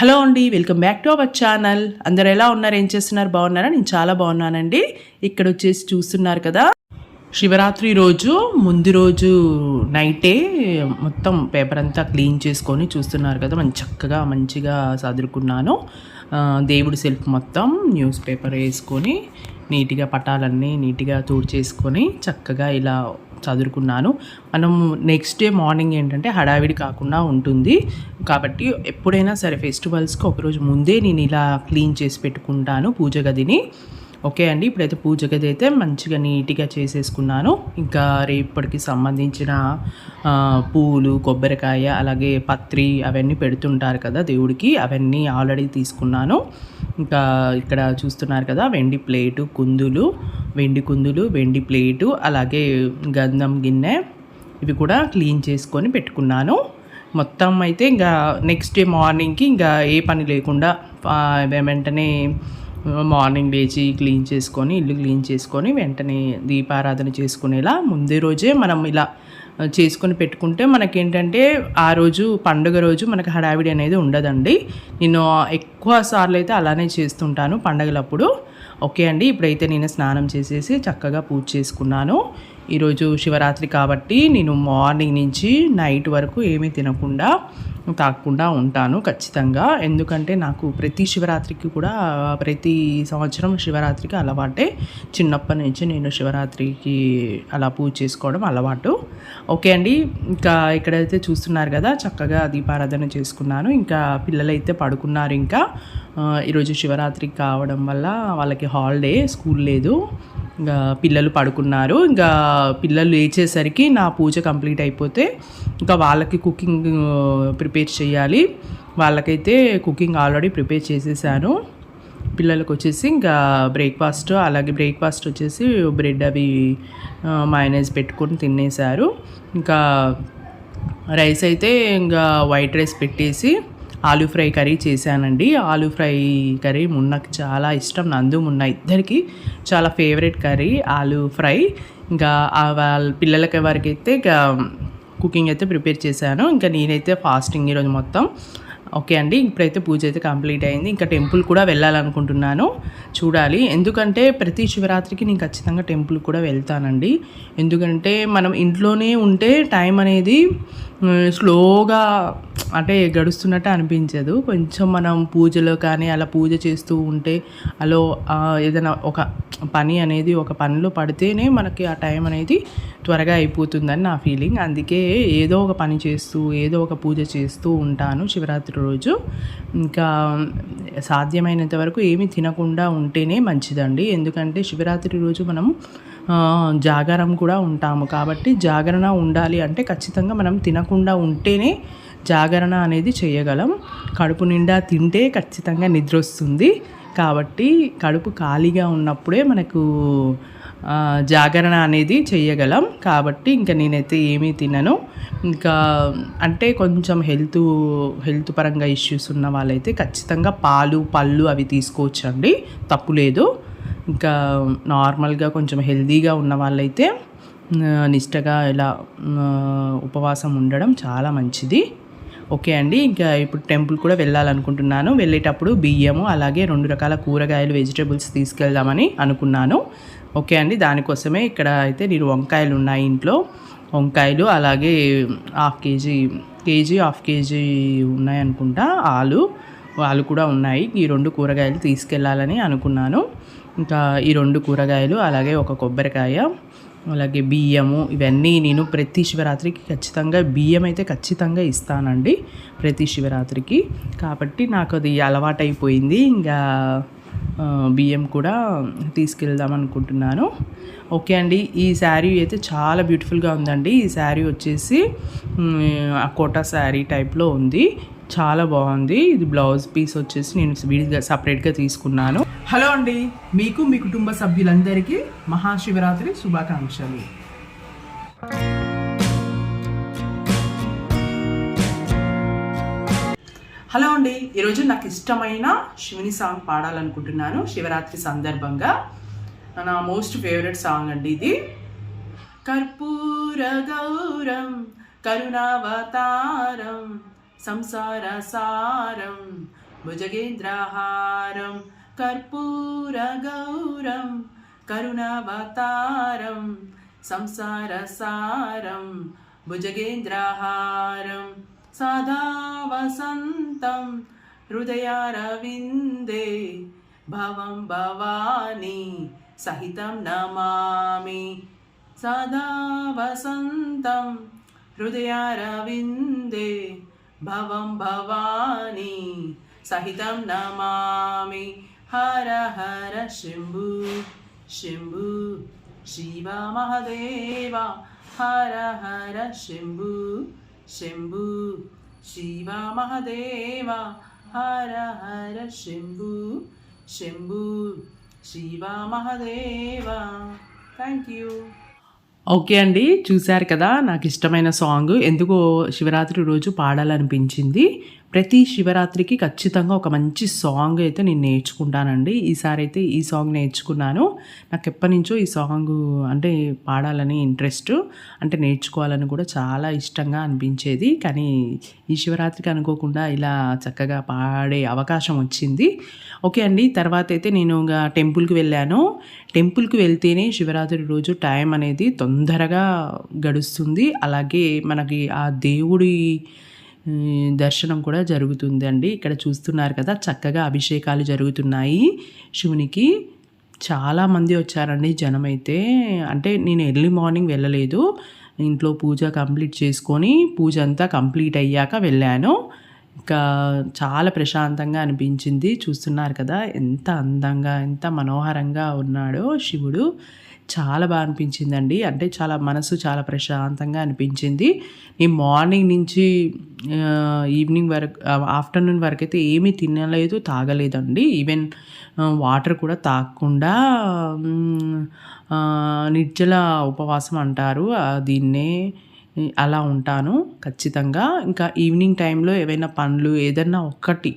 Hello అండి welcome back to our channel. అందరు ఎలా ఉన్నారు? ఏం చేస్తున్నారు? బాగున్నారా? నేను చాలా బాగున్నానండి. ఇక్కడ వచ్చేసి చూస్తున్నారు కదా శివరాత్రి రోజు ముందు రోజు నైటే మొత్తం పేపర్ అంతా క్లీన్ చేసుకొని చూస్తున్నారు కదా మంచి చక్కగా మంచిగా సదురుకున్నాను. దేవుడి సెల్ఫ్ మొత్తం న్యూస్ పేపర్ వేసుకొని నీట్గా పటాలన్నీ నీట్గా చేసుకొని చక్కగా ఇలా చదువుకున్నాను మనం నెక్స్ట్ డే మార్నింగ్ ఏంటంటే హడావిడి కాకుండా ఉంటుంది. కాబట్టి ఎప్పుడైనా సరే ఫెస్టివల్స్కి ఒకరోజు ముందే నేను ఇలా క్లీన్ చేసి పెట్టుకుంటాను పూజ గదిని. ఓకే అండి? ఇప్పుడైతే పూజ గది అయితే మంచిగా నీట్గా చేసేసుకున్నాను. ఇంకా రేపటికి సంబంధించిన పూలు కొబ్బరికాయ అలాగే పత్రి అవన్నీ పెడుతుంటారు కదా దేవుడికి. అవన్నీ ఆల్రెడీ తీసుకున్నాను. ఇంకా ఇక్కడ చూస్తున్నారు కదా వెండి ప్లేటు కుందులు వెండి కుందులు వెండి ప్లేటు అలాగే గంధం గిన్నె ఇవి కూడా క్లీన్ చేసుకొని పెట్టుకున్నాను. మొత్తం అయితే ఇంకా నెక్స్ట్ డే మార్నింగ్కి ఇంకా ఏ పని లేకుండా వెంటనే మార్నింగ్ లేచి క్లీన్ చేసుకొని ఇల్లు క్లీన్ చేసుకొని వెంటనే దీపారాధన చేసుకునేలా ముందే రోజే మనం ఇలా చేసుకొని పెట్టుకుంటే మనకేంటంటే ఆ రోజు పండుగ రోజు మనకి హడావిడి అనేది ఉండదండి. నేను ఎక్కువ సార్లు అయితే అలానే చేస్తుంటాను పండగలప్పుడు. ఓకే అండి ఇప్పుడైతే నేను స్నానం చేసేసి చక్కగా పూజ చేసుకున్నాను. ఈరోజు శివరాత్రి కాబట్టి నేను మార్నింగ్ నుంచి నైట్ వరకు ఏమీ తినకుండా తాకుండా ఉంటాను ఖచ్చితంగా. ఎందుకంటే నాకు ప్రతి శివరాత్రికి కూడా ప్రతి సంవత్సరం శివరాత్రికి అలవాటే. చిన్నప్పటి నుంచి నేను శివరాత్రికి అలా పూజ చేసుకోవడం అలవాటు. ఓకే అండి ఇంకా ఇక్కడైతే చూస్తున్నారు కదా చక్కగా దీపారాధన చేసుకున్నాను. ఇంకా పిల్లలైతే పడుకున్నారు ఇంకా. ఈరోజు శివరాత్రికి కావడం వల్ల వాళ్ళకి హాలిడే స్కూల్ లేదు. ఇంకా పిల్లలు పడుకున్నారు. ఇంకా పిల్లలు లేచేసరికి నా పూజ కంప్లీట్ అయిపోతే ఇంకా వాళ్ళకి కుకింగ్ ప్రిపేర్ చేయాలి. వాళ్ళకైతే కుకింగ్ ఆల్రెడీ ప్రిపేర్ చేసేసాను. పిల్లలకు వచ్చేసి ఇంకా బ్రేక్ఫాస్ట్ అలాగే బ్రేక్ఫాస్ట్ వచ్చేసి బ్రెడ్ అవి మైనస్ పెట్టుకొని తినేశారు. ఇంకా రైస్ అయితే ఇంకా వైట్ రైస్ పెట్టేసి ఆలూ ఫ్రై కర్రీ చేశానండి. ఆలూ ఫ్రై కర్రీ మున్నకు చాలా ఇష్టం. నందు మున్న ఇద్దరికి చాలా ఫేవరెట్ కర్రీ ఆలూ ఫ్రై. ఇంకా వాళ్ళ పిల్లలకి వారికైతే ఇంకా కుకింగ్ అయితే ప్రిపేర్ చేశాను ఇంకా నేనైతే ఫాస్టింగ్ ఈరోజు మొత్తం. ఓకే అండి. ఇప్పుడైతే పూజ అయితే కంప్లీట్ అయింది. ఇంకా టెంపుల్ కూడా వెళ్ళాలనుకుంటున్నాను. చూడాలి. ఎందుకంటే ప్రతి శివరాత్రికి నేను ఖచ్చితంగా టెంపుల్ కూడా వెళ్తానండి. ఎందుకంటే మనం ఇంట్లోనే ఉంటే టైం అనేది స్లోగా అంటే గడుస్తున్నట్టు అనిపించదు. కొంచెం మనం పూజలో కానీ అలా పూజ చేస్తూ ఉంటే అలో ఏదైనా ఒక పని అనేది ఒక పనిలో పడితేనే మనకి ఆ టైం అనేది త్వరగా అయిపోతుందని నా ఫీలింగ్. అందుకే ఏదో ఒక పని చేస్తూ ఏదో ఒక పూజ చేస్తూ ఉంటాను శివరాత్రి రోజు. ఇంకా సాధ్యమైనంత వరకు ఏమి తినకుండా ఉంటేనే మంచిదండి. ఎందుకంటే శివరాత్రి రోజు మనం జాగరం కూడా ఉంటాము. కాబట్టి జాగరణ ఉండాలి అంటే ఖచ్చితంగా మనం తినకుండా ఉంటేనే జాగరణ అనేది చేయగలం. కడుపు నిండా తింటే ఖచ్చితంగా నిద్ర వస్తుంది. కాబట్టి కడుపు ఖాళీగా ఉన్నప్పుడే మనకు జాగరణ అనేది చేయగలం. కాబట్టి ఇంకా నేనైతే ఏమీ తినను. ఇంకా అంటే కొంచెం హెల్త్ హెల్త్ పరంగా ఇష్యూస్ ఉన్న వాళ్ళైతే ఖచ్చితంగా పాలు పళ్ళు అవి తీసుకోవచ్చండి. తప్పు లేదు. ఇంకా నార్మల్గా కొంచెం హెల్తీగా ఉన్న వాళ్ళైతే నిష్టగా ఇలా ఉపవాసం ఉండడం చాలా మంచిది. ఓకే అండి. ఇంకా ఇప్పుడు టెంపుల్ కూడా వెళ్ళాలనుకుంటున్నాను. వెళ్ళేటప్పుడు బియ్యము అలాగే రెండు రకాల కూరగాయలు వెజిటేబుల్స్ తీసుకెళ్దామని అనుకున్నాను. ఓకే అండి. దానికోసమే ఇక్కడ అయితే నేను వంకాయలు ఉన్నాయి ఇంట్లో. వంకాయలు అలాగే half kg kg half kg ఉన్నాయి అనుకుంటా ఆలు. ఆలు కూడా ఉన్నాయి. ఈ రెండు కూరగాయలు తీసుకెళ్ళాలని అనుకున్నాను. ఇంకా ఈ రెండు కూరగాయలు అలాగే ఒక కొబ్బరికాయ అలాగే బియ్యము ఇవన్నీ నేను ప్రతి శివరాత్రికి ఖచ్చితంగా బియ్యం అయితే ఖచ్చితంగా ఇస్తానండి ప్రతి శివరాత్రికి. కాబట్టి నాకు అది అలవాటైపోయింది. ఇంకా బియ్యం కూడా తీసుకెళ్దాం అనుకుంటున్నాను. ఓకే అండి ఈ శారీ అయితే చాలా బ్యూటిఫుల్గా ఉందండి. ఈ శారీ వచ్చేసి ఆ కోటా శారీ టైప్లో ఉంది. చాలా బాగుంది. ఇది బ్లౌజ్ పీస్ వచ్చేసి నేను విడిగా సపరేట్గా తీసుకున్నాను. హలో అండి మీకు మీ కుటుంబ సభ్యులందరికీ మహాశివరాత్రి శుభాకాంక్షలు. హలో అండి ఈరోజు నాకు ఇష్టమైన శివుని సాంగ్ పాడాలనుకుంటున్నాను శివరాత్రి సందర్భంగా. నా మోస్ట్ ఫేవరెట్ సాంగ్ అండి ఇది. కర్పూర గౌరం కరుణావతారం సంసార సారం భుజగేంద్రహారం కర్పూరగౌరం కరుణావతారం సంసారసారం భుజగేంద్రహారం సదా వసంతం హృదయారవిందే భవం భవాని సహితం నమామి. సదా వసంతం ഭവം ഭവാനി സഹിതം Namami Hara Hara Shambhu Shambhu Shiva Mahadeva Hara Hara Shambhu Shambhu Shiva Mahadeva Hara Hara Shambhu Shambhu Shiva Mahadeva thank you okay అండి చూశారు కదా నాకు ఇష్టమైన సాంగ్. ఎందుకో శివరాత్రి రోజు పాడాలనిపించింది. ప్రతి శివరాత్రికి ఖచ్చితంగా ఒక మంచి సాంగ్ అయితే నేను నేర్చుకుంటానండి. ఈసారి అయితే ఈ సాంగ్ నేర్చుకున్నాను. నాకు ఎప్పటి నుంచో ఈ సాంగ్ అంటే పాడాలని ఇంట్రెస్ట్ అంటే నేర్చుకోవాలని కూడా చాలా ఇష్టంగా అనిపించేది. కానీ ఈ శివరాత్రికి అనుకోకుండా ఇలా చక్కగా పాడే అవకాశం వచ్చింది. ఓకే అండి తర్వాత అయితే నేను ఇంకా టెంపుల్కి వెళ్ళాను. టెంపుల్కి వెళ్తేనే శివరాత్రి రోజు టైం అనేది తొందరగా గడుస్తుంది. అలాగే మనకి ఆ దేవుడి దర్శనం కూడా జరుగుతుంది అండి ఇక్కడ చూస్తున్నారు కదా చక్కగా అభిషేకాలు జరుగుతున్నాయి. శివునికి చాలా మంది వచ్చారండి జనం అయితే అంటే నేను ఎర్లీ మార్నింగ్ వెళ్ళలేదు. ఇంట్లో పూజ కంప్లీట్ చేసుకొని పూజ అంతా కంప్లీట్ అయ్యాక వెళ్ళాను. ఇంకా చాలా ప్రశాంతంగా అనిపించింది. చూస్తున్నారు కదా ఎంత అందంగా ఎంత మనోహరంగా ఉన్నాడో శివుడు. చాలా బాగా అనిపించిందండి. అంటే చాలా మనసు చాలా ప్రశాంతంగా అనిపించింది. నేను మార్నింగ్ నుంచి ఈవినింగ్ వరకు ఆఫ్టర్నూన్ వరకు అయితే ఏమీ తినలేదు తాగలేదండి. ఈవెన్ వాటర్ కూడా తాగకుండా నిర్జల ఉపవాసం అంటారు. దీన్నే అలా ఉంటాను ఖచ్చితంగా. ఇంకా ఈవినింగ్ టైంలో ఏవైనా పండ్లు ఏదైనా ఒక్కటి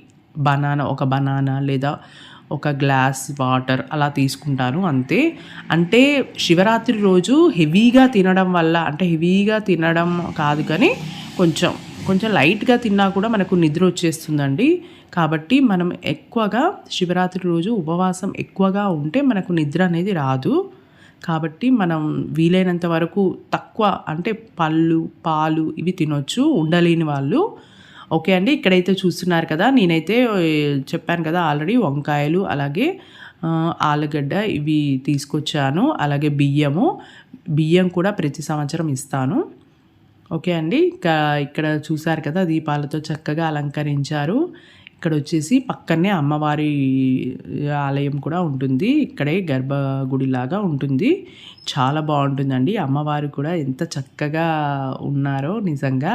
బనానా ఒక బనానా లేదా ఒక గ్లాస్ వాటర్ అలా తీసుకుంటాను అంతే. అంటే శివరాత్రి రోజు హెవీగా తినడం వల్ల అంటే హెవీగా తినడం కాదు కానీ కొంచెం కొంచెం లైట్గా తిన్నా కూడా మనకు నిద్ర వచ్చేస్తుందండి. కాబట్టి మనం ఎక్కువగా శివరాత్రి రోజు ఉపవాసం ఎక్కువగా ఉంటే మనకు నిద్ర అనేది రాదు. కాబట్టి మనం వీలైనంత వరకు తక్కువ అంటే పళ్ళు పాలు ఇవి తినొచ్చు ఉండలేని వాళ్ళు. ఓకే అండి ఇక్కడైతే చూస్తున్నారు కదా నేనైతే చెప్పాను కదా ఆల్రెడీ వంకాయలు అలాగే ఆలుగడ్డ ఇవి తీసుకొచ్చాను అలాగే బియ్యము బియ్యం కూడా ప్రతి సంవత్సరం ఇస్తాను. ఓకే అండి ఇక ఇక్కడ చూసారు కదా దీపాలతో చక్కగా అలంకరించారు. ఇక్కడ వచ్చేసి పక్కనే అమ్మవారి ఆలయం కూడా ఉంటుంది. ఇక్కడే గర్భగుడిలాగా ఉంటుంది. చాలా బాగుంటుందండి. అమ్మవారు కూడా ఎంత చక్కగా ఉన్నారో నిజంగా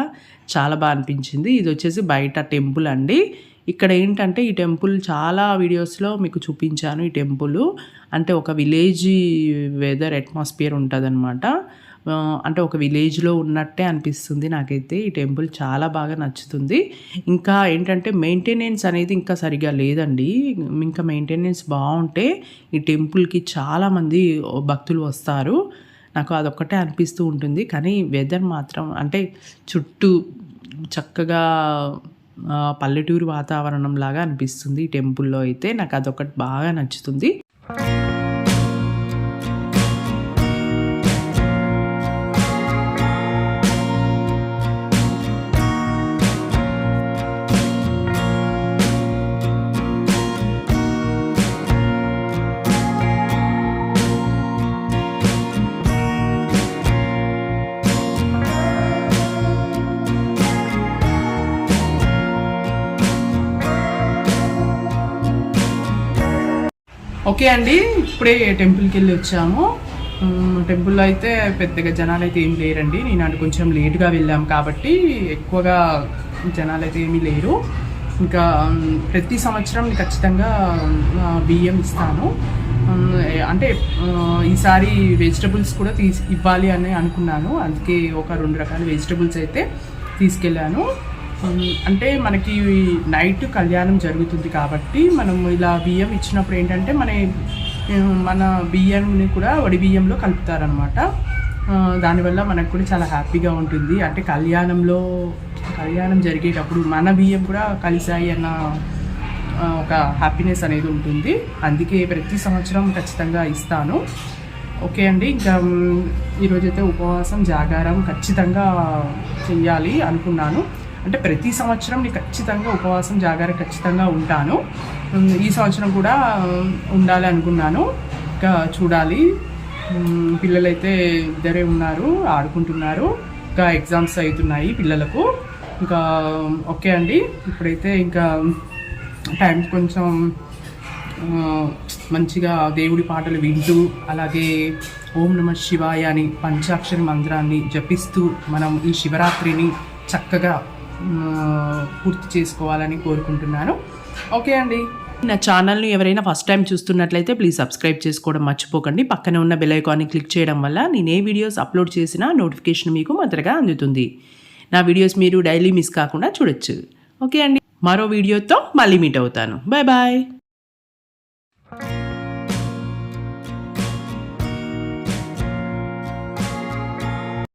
చాలా బాగా అనిపించింది. ఇది వచ్చేసి బయట టెంపుల్ అండి. ఇక్కడ ఏంటంటే ఈ టెంపుల్ చాలా వీడియోస్లో మీకు చూపించాను ఈ టెంపుల్. అంటే ఒక విలేజ్ వెదర్ అట్మాస్ఫియర్ ఉంటుందన్నమాట. అంటే ఒక విలేజ్లో ఉన్నట్టే అనిపిస్తుంది నాకైతే. ఈ టెంపుల్ చాలా బాగా నచ్చుతుంది. ఇంకా ఏంటంటే మెయింటెనెన్స్ అనేది ఇంకా సరిగా లేదండి. ఇంకా మెయింటెనెన్స్ బాగుంటే ఈ టెంపుల్కి చాలామంది భక్తులు వస్తారు. నాకు అదొక్కటే అనిపిస్తూ ఉంటుంది. కానీ వెదర్ మాత్రం అంటే చుట్టూ చక్కగా పల్లెటూరు వాతావరణం లాగా అనిపిస్తుంది ఈ టెంపుల్లో అయితే. నాకు అదొకటి బాగా నచ్చుతుంది. ఓకే అండి ఇప్పుడే టెంపుల్కి వెళ్ళి వచ్చాము టెంపుల్లో అయితే పెద్దగా జనాలు అయితే ఏం లేరండి. నేను అంటే కొంచెం లేట్గా వెళ్ళాం కాబట్టి ఎక్కువగా జనాలు అయితే ఏమీ లేరు. ఇంకా ప్రతి సంవత్సరం ఖచ్చితంగా బియ్యం ఇస్తాను అంటే ఈసారి వెజిటబుల్స్ కూడా తీసి ఇవ్వాలి అని అనుకున్నాను. అందుకే ఒక రెండు రకాల వెజిటబుల్స్ అయితే తీసుకెళ్ళాను. అంటే మనకి నైట్ కళ్యాణం జరుగుతుంది కాబట్టి మనం ఇలా బియ్యం ఇచ్చినప్పుడు ఏంటంటే మన మన బియ్యంని కూడా వడి బియ్యంలో కలుపుతారనమాట దానివల్ల మనకు కూడా చాలా హ్యాపీగా ఉంటుంది. అంటే కళ్యాణంలో కళ్యాణం జరిగేటప్పుడు మన బియ్యం కూడా కలిసాయి అన్న ఒక హ్యాపీనెస్ అనేది ఉంటుంది. అందుకే ప్రతి సంవత్సరం ఖచ్చితంగా ఇస్తాను. ఓకే అండి ఇంకా ఈరోజైతే ఉపవాసం జాగారం ఖచ్చితంగా చెయ్యాలి అనుకున్నాను. అంటే ప్రతి సంవత్సరం నేను ఖచ్చితంగా ఉపవాసం జాగారం ఖచ్చితంగా ఉంటాను. ఈ సంవత్సరం కూడా ఉండాలి అనుకున్నాను. ఇంకా చూడాలి. పిల్లలైతే ఇద్దరే ఉన్నారు ఆడుకుంటున్నారు. ఇంకా ఎగ్జామ్స్ అవుతున్నాయి పిల్లలకు. ఇంకా ఓకే అండి. ఇప్పుడైతే ఇంకా టైం కొంచెం మంచిగా దేవుడి పాటలు వింటూ అలాగే ఓం నమ శివాయ అని పంచాక్షరి మంత్రాన్ని జపిస్తూ మనం ఈ శివరాత్రిని చక్కగా పూర్తి చేసుకోవాలని కోరుకుంటున్నాను. ఓకే అండి. నా ఛానల్ని ఎవరైనా ఫస్ట్ టైం చూస్తున్నట్లయితే ప్లీజ్ సబ్స్క్రైబ్ చేసుకోవడం మర్చిపోకండి. పక్కన ఉన్న బెల్ ఐకాన్ని క్లిక్ చేయడం వల్ల నేను ఏ వీడియోస్ అప్లోడ్ చేసినా నోటిఫికేషన్ మీకు మొదటగా అందుతుంది. నా వీడియోస్ మీరు డైలీ మిస్ కాకుండా చూడొచ్చు. ఓకే అండి. మరో వీడియోతో మళ్ళీ మీట్ అవుతాను. Bye bye.